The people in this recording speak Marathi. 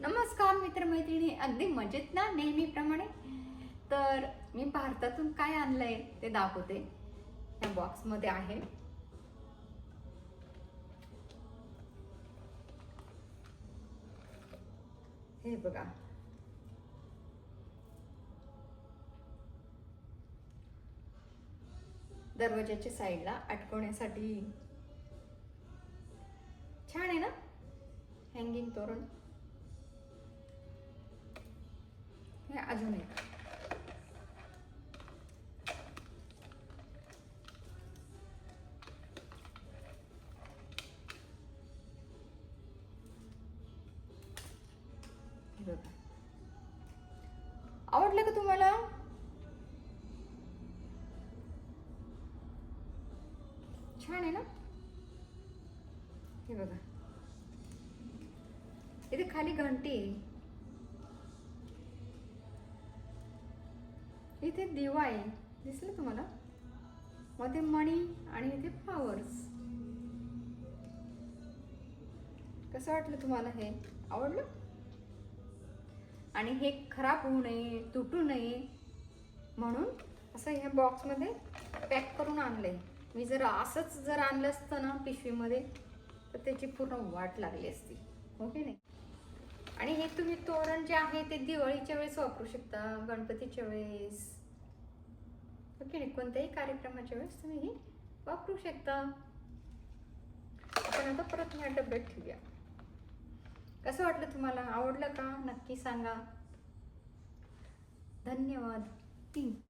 नमस्कार मित्रमैत्रिणी अगदी मजेत ना नेहमीप्रमाणे? तर मी भारतातून काय आणलंय ते दाखवते. या बॉक्समध्ये आहे. हे बघा. दरवाजाच्या साईडला अटकवण्यासाठी छान आहे ना? हँगिंग तोरण. अजून एक बघा. आवडलं का तुम्हाला? छान आहे ना? हे बघा. इथे खाली घंटी इथे दिवा आहे. दिसलं तुम्हाला? मध्ये मणी आणि इथे फ्लावर्स कसं वाटलं तुम्हाला हे? आवडलं? आणि हे खराब होऊ नये तुटू नये म्हणून असं ह्या बॉक्समध्ये पॅक करून आणलंय. मी जर असंच जर आणलं असतं ना पिशवीमध्ये तर त्याची पूर्ण वाट लागली असती. हो की नाही? आणि हे तुम्ही तोरण जे आहे ते दिवाळीच्या वेळेस वापरू शकता गणपतीच्या वेळेस. ओके नाही कोणत्याही कार्यक्रमाच्या वेळेस तुम्ही हे वापरू शकता. आपण आता परत ह्या डब्यात ठेवूया. कसं वाटलं तुम्हाला? आवडलं का? नक्की सांगा. धन्यवाद. तीन